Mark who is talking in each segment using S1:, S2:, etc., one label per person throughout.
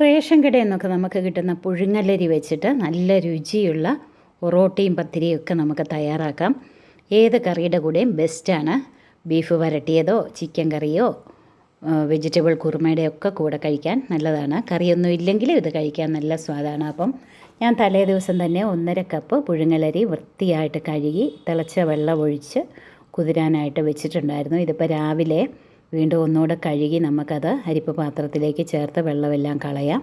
S1: Ration കടയിൽ നമുക്ക് കിട്ടുന്ന പുഴുങ്ങലരി വെച്ചിട്ട് നല്ല രുചിയുള്ള ഒറോട്ടിയും പത്തിരിയും ഒക്കെ നമുക്ക് തയ്യാറാക്കാം. ഏത് കറിയുടെ കൂടെയും ബെസ്റ്റാണ് ബീഫ് വരട്ടിയതോ ചിക്കൻ കറിയോ വെജിറ്റബിൾ കുറുമയുടെ ഒക്കെ കൂടെ കഴിക്കാൻ നല്ലതാണ്. കറിയൊന്നും ഇല്ലെങ്കിൽ ഇത് കഴിക്കാൻ നല്ല സ്വാദാണ്. അപ്പം ഞാൻ തലേ ദിവസം തന്നെ ഒന്നര കപ്പ് പുഴുങ്ങലരി വൃത്തിയായിട്ട് കഴുകി തിളച്ച വെള്ളം ഒഴിച്ച് കുതിരാനായിട്ട് വെച്ചിട്ടുണ്ടായിരുന്നു. ഇതിപ്പോൾ രാവിലെ വീണ്ടും ഒന്നുകൂടെ കഴുകി നമുക്കത് അരിപ്പ് പാത്രത്തിലേക്ക് ചേർത്ത് വെള്ളമെല്ലാം കളയാം.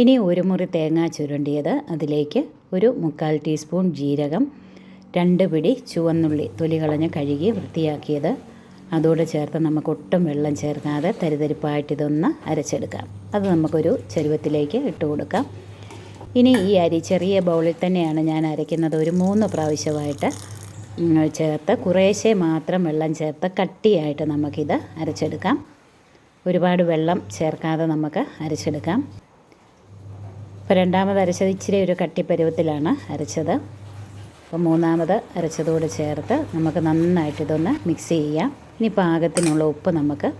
S1: ഇനി ഒരു മുറി തേങ്ങ ചുരണ്ടിയത് അതിലേക്ക് ഒരു മുക്കാൽ ടീസ്പൂൺ ജീരകം രണ്ട് പിടി ചുവന്നുള്ളി തൊലി കളഞ്ഞ് കഴുകി വൃത്തിയാക്കിയത്. അതോടെ ചേർത്ത് നമുക്ക് ഒട്ടും വെള്ളം ചേർക്കാതെ തരിതരിപ്പായിട്ട് ഇതൊന്ന് അരച്ചെടുക്കാം. അത് നമുക്കൊരു ചരുവത്തിലേക്ക് ഇട്ട് കൊടുക്കാം. ഇനി ഈ അരി ചെറിയ ബൗളിൽ തന്നെയാണ് ഞാൻ അരയ്ക്കുന്നത്. ഒരു മൂന്ന് പ്രാവശ്യമായിട്ട് ചേർത്ത് കുറേശ്ശെ മാത്രം വെള്ളം ചേർത്ത് കട്ടിയായിട്ട് നമുക്കിത് അരച്ചെടുക്കാം. ഒരുപാട് വെള്ളം ചേർക്കാതെ നമുക്ക് അരച്ചെടുക്കാം. ഇപ്പോൾ രണ്ടാമത് അരച്ചത് ഇച്ചിരി ഒരു കട്ടിപ്പരുവത്തിലാണ് അരച്ചത്. അപ്പോൾ മൂന്നാമത് അരച്ചതോട് ചേർത്ത് നമുക്ക് നന്നായിട്ട് ഇതൊന്ന് മിക്സ് ചെയ്യാം. ഇനി പാകത്തിനുള്ള ഉപ്പ് നമുക്ക്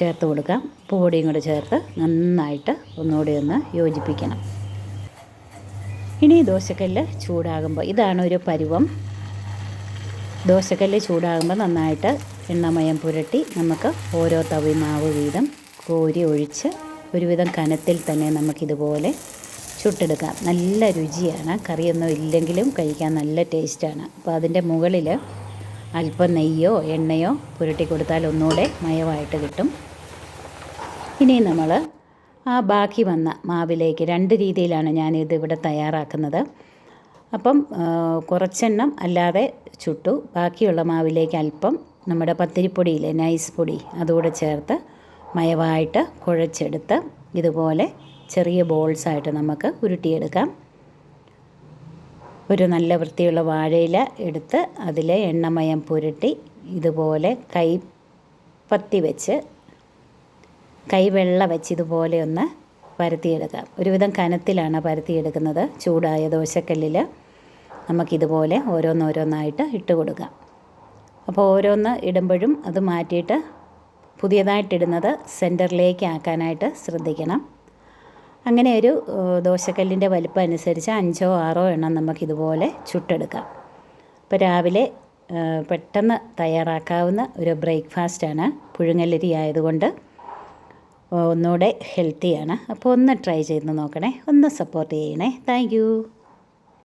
S1: ചേർത്ത് കൊടുക്കാം. പൊടിയും കൂടെ ചേർത്ത് നന്നായിട്ട് ഒന്നുകൂടി ഒന്ന് യോജിപ്പിക്കണം. ഇനി ദോശക്കല്ല് ചൂടാകുമ്പോൾ ഇതാണ് ഒരു പരുവം. ദോശക്കല്ല് ചൂടാകുമ്പോൾ നന്നായിട്ട് എണ്ണമയം പുരട്ടി നമുക്ക് ഓരോ തവി മാവ് വീതം കോരി ഒഴിച്ച് ഒരുവിധം കനത്തിൽ തന്നെ നമുക്കിതുപോലെ ചുട്ടെടുക്കാം. നല്ല രുചിയാണ്. കറിയൊന്നും ഇല്ലെങ്കിലും കഴിക്കാൻ നല്ല ടേസ്റ്റാണ്. അപ്പോൾ അതിന്റെ മുകളിൽ അല്പം നെയ്യോ എണ്ണയോ പുരട്ടി കൊടുത്താൽ ഒന്നുകൂടെ മയമായിട്ട് കിട്ടും. ഇനി നമ്മൾ ആ ബാക്കി വന്ന മാവിലേക്ക് രണ്ട് രീതിയിലാണ് ഞാനിത് ഇവിടെ തയ്യാറാക്കുന്നത്. അപ്പം കുറച്ചെണ്ണം അല്ലാതെ ചുട്ടു. ബാക്കിയുള്ള മാവിലേക്ക് അല്പം നമ്മുടെ പത്തിരിപ്പൊടിയിലെ നൈസ് പൊടി അതുകൂടെ ചേർത്ത് മയവായിട്ട് കുഴച്ചെടുത്ത് ഇതുപോലെ ചെറിയ ബോൾസായിട്ട് നമുക്ക് ഉരുട്ടിയെടുക്കാം. ഒരു നല്ല വൃത്തിയുള്ള വാഴയില എടുത്ത് അതിൽ എണ്ണമയം പുരട്ടി ഇതുപോലെ കൈ പത്തി വെച്ച് കൈവെള്ള വെച്ച് ഇതുപോലെ ഒന്ന് പരത്തിയെടുക്കാം. ഒരുവിധം കനത്തിലാണ് പരത്തിയെടുക്കുന്നത്. ചൂടായ ദോശക്കല്ലിൽ നമുക്കിതുപോലെ ഓരോന്നോരോന്നായിട്ട് ഇട്ട് കൊടുക്കാം അപ്പോൾ ഓരോന്ന് ഇടുമ്പോഴും അത് മാറ്റിയിട്ട് പുതിയതായിട്ടിടുന്നത് സെന്ററിലേക്ക് ആക്കാനായിട്ട് ശ്രദ്ധിക്കണം. അങ്ങനെ ഒരു ദോശക്കല്ലിന്റെ വലിപ്പം അനുസരിച്ച് അഞ്ചോ ആറോ എണ്ണം നമുക്കിതുപോലെ ചുട്ടെടുക്കാം. അപ്പോൾ രാവിലെ പെട്ടെന്ന് തയ്യാറാക്കാവുന്ന ഒരു ബ്രേക്ക്ഫാസ്റ്റാണ് പുഴുങ്ങലരി ആയതുകൊണ്ട് ഒന്നുകൂടെ ഹെൽത്തിയാണ്. അപ്പോൾ ഒന്ന് ട്രൈ ചെയ്ത് നോക്കണേ ഒന്ന് സപ്പോർട്ട് ചെയ്യണേ. താങ്ക്